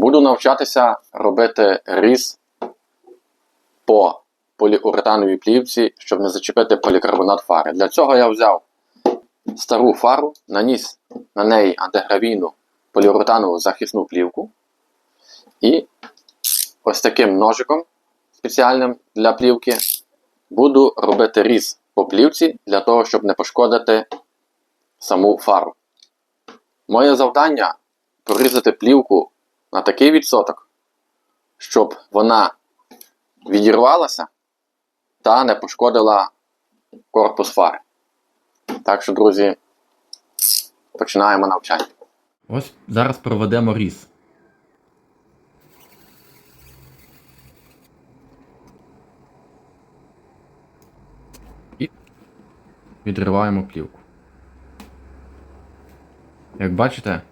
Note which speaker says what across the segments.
Speaker 1: Буду навчатися робити різ по поліуретановій плівці, щоб не зачепити полікарбонат фари. Для цього я взяв стару фару, наніс на неї антигравійну поліуретанову захисну плівку. І ось таким ножиком спеціальним для плівки буду робити різ по плівці для того, щоб не пошкодити саму фару. Моє завдання прорізати плівку на такий відсоток, щоб вона відірвалася та не пошкодила корпус фари. Так що, друзі, починаємо навчання.
Speaker 2: Ось зараз проведемо різ. Відриваємо плівку. Як бачите,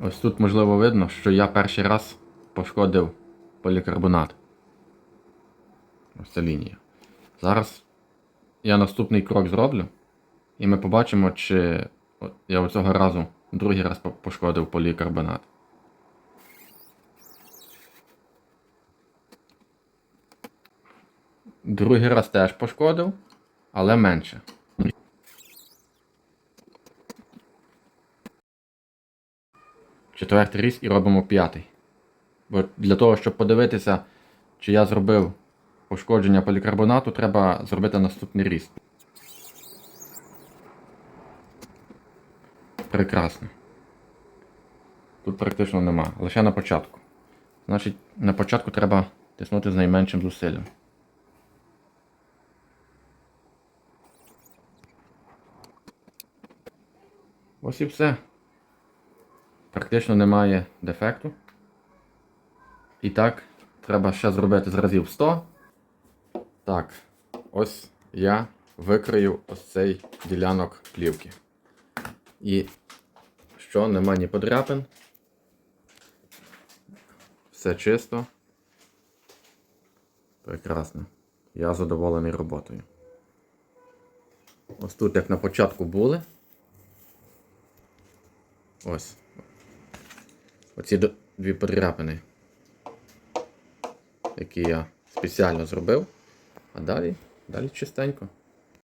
Speaker 2: ось тут можливо видно, що я перший раз пошкодив полікарбонат. Ось ця лінія. Зараз я наступний крок зроблю, і ми побачимо, чи я цього разу другий раз пошкодив полікарбонат. Другий раз теж пошкодив, але менше. Четвертий різ і робимо п'ятий. Бо для того, щоб подивитися, чи я зробив пошкодження полікарбонату, треба зробити наступний різ. Прекрасно. Тут практично нема. Лише на початку. Значить, на початку треба тиснути з найменшим зусиллям. Ось і все. Практично немає дефекту. І так, треба ще зробити з разів 100. Так, ось я викрию ось цей ділянок плівки. І що нема ні подряпин. Все чисто. Прекрасно. Я задоволений роботою. Ось тут, як на початку були. Ось. Оці дві подряпини, які я спеціально зробив. А далі, далі чистенько.